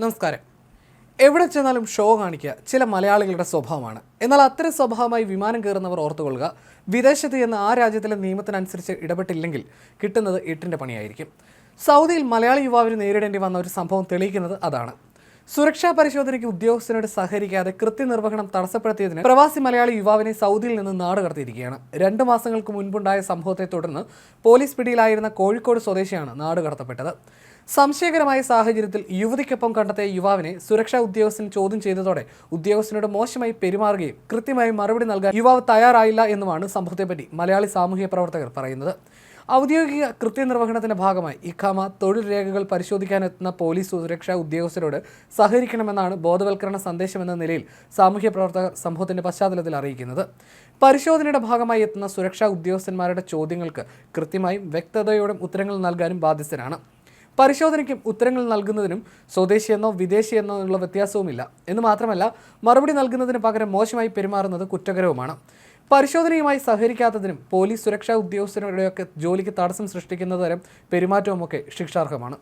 നമസ്കാരം. എവിടെ ചെന്നാലും ഷോ കാണിക്കുക ചില മലയാളികളുടെ സ്വഭാവമാണ്. എന്നാൽ അത്തരം സ്വഭാവമായി വിമാനം കയറുന്നവർ ഓർത്തുകൊള്ളുക വിദേശത്ത് ചെന്ന് ആ രാജ്യത്തിലെ നിയമത്തിനനുസരിച്ച് ഇടപെട്ടില്ലെങ്കിൽ കിട്ടുന്നത് എട്ടിന്റെ പണിയായിരിക്കും. സൗദിയിൽ മലയാളി യുവാവിന് നേരിടേണ്ടി വന്ന ഒരു സംഭവം തെളിയിക്കുന്നത് അതാണ്. സുരക്ഷാ പരിശോധനയ്ക്ക് ഉദ്യോഗസ്ഥനോട് സഹകരിക്കാതെ കൃത്യനിർവഹണം തടസ്സപ്പെടുത്തിയതിന് പ്രവാസി മലയാളി യുവാവിനെ സൗദിയിൽ നിന്ന് നാട് കടത്തിയിരിക്കുകയാണ്. രണ്ട് മാസങ്ങൾക്ക് മുൻപുണ്ടായ സംഭവത്തെ തുടർന്ന് പോലീസ് പിടിയിലായിരുന്ന കോഴിക്കോട് സ്വദേശിയാണ് നാട് കടത്തപ്പെട്ടത്. സംശയകരമായ സാഹചര്യത്തിൽ യുവതിക്കൊപ്പം കണ്ടെത്തിയ യുവാവിനെ സുരക്ഷാ ഉദ്യോഗസ്ഥൻ ചോദ്യം ചെയ്തതോടെ ഉദ്യോഗസ്ഥനോട് മോശമായി പെരുമാറുകയും കൃത്യമായി മറുപടി നൽകാൻ യുവാവ് തയ്യാറായില്ല എന്നുമാണ് സംഭവത്തെപ്പറ്റി മലയാളി സാമൂഹ്യ പ്രവർത്തകർ പറയുന്നത്. ഔദ്യോഗിക കൃത്യനിർവഹണത്തിന്റെ ഭാഗമായി ഇഖാമ തൊഴിൽ രേഖകൾ പരിശോധിക്കാനെത്തുന്ന പോലീസ് സുരക്ഷാ ഉദ്യോഗസ്ഥരോട് സഹകരിക്കണമെന്നാണ് ബോധവൽക്കരണ സന്ദേശമെന്ന നിലയിൽ സാമൂഹ്യ പ്രവർത്തകർ സംഭവത്തിന്റെ പശ്ചാത്തലത്തിൽ അറിയിക്കുന്നത്. പരിശോധനയുടെ ഭാഗമായി എത്തുന്ന സുരക്ഷാ ഉദ്യോഗസ്ഥന്മാരുടെ ചോദ്യങ്ങൾക്ക് കൃത്യമായും വ്യക്തതയോടും ഉത്തരങ്ങൾ നൽകാനും ബാധ്യസ്ഥനാണ്. പരിശോധനയ്ക്കും ഉത്തരങ്ങൾ നൽകുന്നതിനും സ്വദേശിയെന്നോ വിദേശിയെന്നോ ഉള്ള വ്യത്യാസവുമില്ല. എന്ന് മാത്രമല്ല മറുപടി നൽകുന്നതിന് പകരം മോശമായി പെരുമാറുന്നത് കുറ്റകരവുമാണ്. പരിശോധനയുമായി സഹകരിക്കാത്തതിനും പോലീസ് സുരക്ഷാ ഉദ്യോഗസ്ഥരുടെയൊക്കെ ജോലിക്ക് തടസ്സം സൃഷ്ടിക്കുന്ന തരം പെരുമാറ്റവുമൊക്കെ ശിക്ഷാർഹമാണ്.